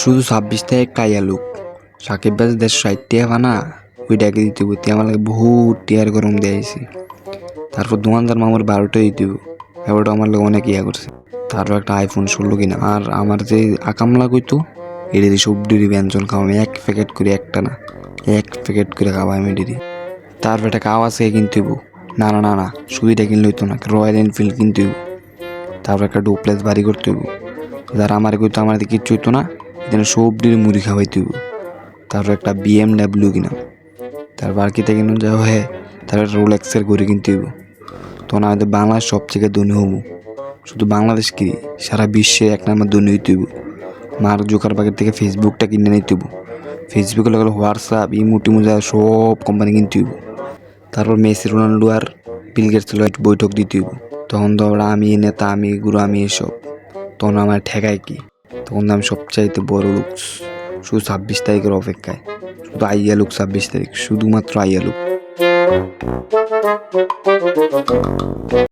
শুধু ছাব্বিশ তারিখ কাইয়া লোক। সাকিব বাজ দেড়শো ষাট টাকা বানা ওইটাকে দিতে বুঝতে আমার লাগে বহুত টিয়ার গরম দিয়েছি তারপর দোকানদার মামার বারোটা দিতে। এবারটা আমার লাগে অনেক ইয়া করছে তারপর একটা আইফোন ষোলো কিনা। আর আমার যে আকামলা কইতো এটা দিয়ে সবজির ব্যঞ্জন খাওয়া আমি। এক প্যাকেট করে একটা না। এক প্যাকেট করে খাওয়া আমি এটি তারপর একটা কাওয়া আছে কিনতে। না না না না। এটা কিনলে হইতো না। রয়্যাল এনফিল্ড কিনতে। তারপর একটা ডুপ্লেস বাড়ি করতে হইব যারা আমার কইতো আমার কিচ্ছু হইতো না এখানে সবজির মুড়ি খাওয়াইতে হইব তারপর একটা বিএমডাব্লিউ কিনা। তারপর আর কিতে কিনুন যাও হ্যাঁ তারপর রোলেক্সের ঘড়ি কিনতে হইব। তখন আমাদের বাংলাদেশ সব থেকে ধনী হব। শুধু বাংলাদেশ কি, সারা বিশ্বে এক নাম্বার ধনী হইতে হইব। মার জোকার বাগের থেকে ফেসবুকটা কিনে নিতে হইব। ফেসবুকে লাগলে হোয়াটসঅ্যাপ ইমুটি মুজা সব কোম্পানি কিনতে হইব। তারপর মেসি, রোনাল্ডো আর বিল গেটস বৈঠক দিতে হইব। তখন তো ওরা আমি, নেতা, আমি, গুরু, আমি, এসব। তখন আমার ঠেকায় কি? তখন আমি সবচাইতে বড় লোক শুধু ছাব্বিশ তারিখের অপেক্ষায়। শুধু আইয়া লোক ছাব্বিশ তারিখ, শুধুমাত্র আইয়া লোক।